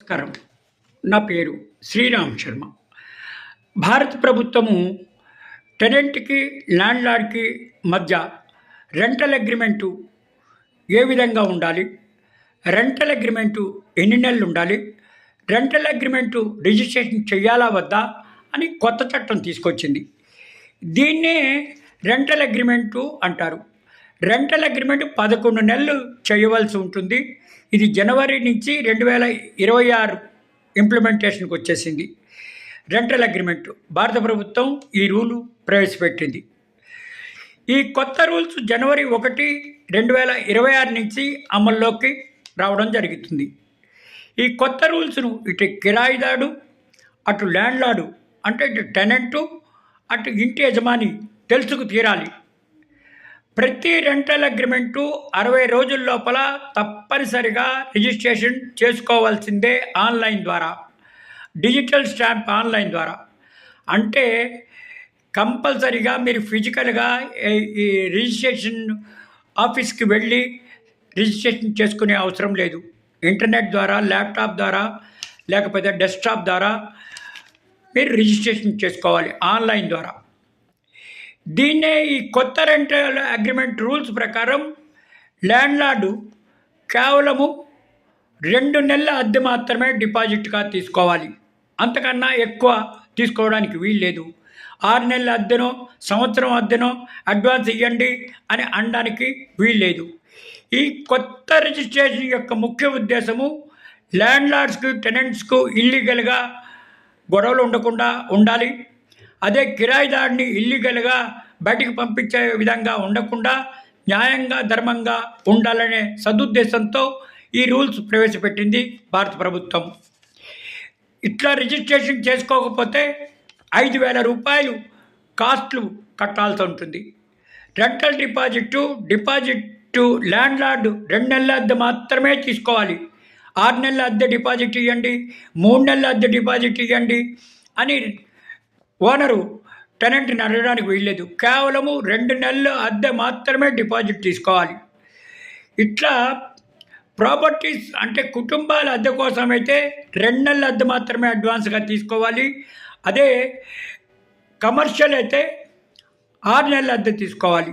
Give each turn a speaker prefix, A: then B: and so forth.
A: నమస్కారం. నా పేరు శ్రీరామ్ శర్మ. భారత ప్రభుత్వము టెనెంట్కి ల్యాండ్ లార్డ్కి మధ్య రెంటల్ అగ్రిమెంటు ఏ విధంగా ఉండాలి? రెంటల్ అగ్రిమెంటు ఎన్ని నెలలు ఉండాలి? రెంటల్ అగ్రిమెంటు రిజిస్ట్రేషన్ చేయాలా వద్దా అని కొత్త చట్టం తీసుకొచ్చింది. దీన్నే రెంటల్ అగ్రిమెంటు అంటారు. రెంటల్ అగ్రిమెంట్ పదకొండు నెలలు చేయవలసి ఉంటుంది. ఇది జనవరి నుంచి రెండు వేల ఇరవై ఆరు ఇంప్లిమెంటేషన్కి వచ్చేసింది. రెంటల్ అగ్రిమెంట్ భారత ప్రభుత్వం ఈ రూలు ప్రవేశపెట్టింది. ఈ కొత్త రూల్స్ జనవరి ఒకటి రెండు వేల ఇరవై ఆరు నుంచి అమల్లోకి రావడం జరుగుతుంది. ఈ కొత్త రూల్స్ను ఇటు కిరాయిదాడు అటు ల్యాండ్లాడు అంటే ఇటు టెనెంటు అటు ఇంటి యజమాని తెలుసుకు తీరాలి. ప్రతి రెంటల్ అగ్రిమెంటు అరవై రోజుల లోపల తప్పనిసరిగా రిజిస్ట్రేషన్ చేసుకోవాల్సిందే ఆన్లైన్ ద్వారా. డిజిటల్ స్టాంప్ ఆన్లైన్ ద్వారా. అంటే కంపల్సరీగా మీరు ఫిజికల్గా ఈ రిజిస్ట్రేషన్ ఆఫీస్కి వెళ్ళి రిజిస్ట్రేషన్ చేసుకునే అవసరం లేదు. ఇంటర్నెట్ ద్వారా ల్యాప్టాప్ ద్వారా లేకపోతే డెస్క్టాప్ ద్వారా మీరు రిజిస్ట్రేషన్ చేసుకోవాలి ఆన్లైన్ ద్వారా. దీన్నే ఈ కొత్త రెంటల్ అగ్రిమెంట్ రూల్స్ ప్రకారం ల్యాండ్లార్డు కేవలము రెండు నెలల అద్దె మాత్రమే డిపాజిట్గా తీసుకోవాలి. అంతకన్నా ఎక్కువ తీసుకోవడానికి వీలు లేదు ఆరు నెలల అద్దెనో సంవత్సరం అద్దెనో అడ్వాన్స్ ఇవ్వండి అని అనడానికి వీల్లేదు. ఈ కొత్త రిజిస్ట్రేషన్ యొక్క ముఖ్య ఉద్దేశము ల్యాండ్లార్డ్స్కి టెనెంట్స్కు ఇల్లీగల్గా గొడవలు ఉండకుండా ఉండాలి. అదే కిరాయిదారుని ఇల్లీగల్గా బయటికి పంపించే విధంగా ఉండకుండా న్యాయంగా ధర్మంగా ఉండాలనే సదుద్దేశంతో ఈ రూల్స్ ప్రవేశపెట్టింది భారత ప్రభుత్వం. ఇట్లా రిజిస్ట్రేషన్ చేసుకోకపోతే ఐదు వేల రూపాయలు కాస్ట్లు కట్టాల్సి ఉంటుంది. Rental deposit deposit landlord రెండు నెలల అద్దె మాత్రమే తీసుకోవాలి. ఆరు నెలల అద్దె డిపాజిట్ ఇవ్వండి మూడు నెలల అద్దె డిపాజిట్ ఇవ్వండి అని ఓనరు టెనెంట్ని అడగడానికి వీల్లేదు. కేవలము రెండు నెలలు అద్దె మాత్రమే డిపాజిట్ తీసుకోవాలి. ఇట్లా ప్రాపర్టీస్ అంటే కుటుంబాల అద్దె కోసం అయితే రెండు నెలల అద్దె మాత్రమే అడ్వాన్స్గా తీసుకోవాలి. అదే కమర్షియల్ అయితే ఆరు నెలల అద్దె తీసుకోవాలి.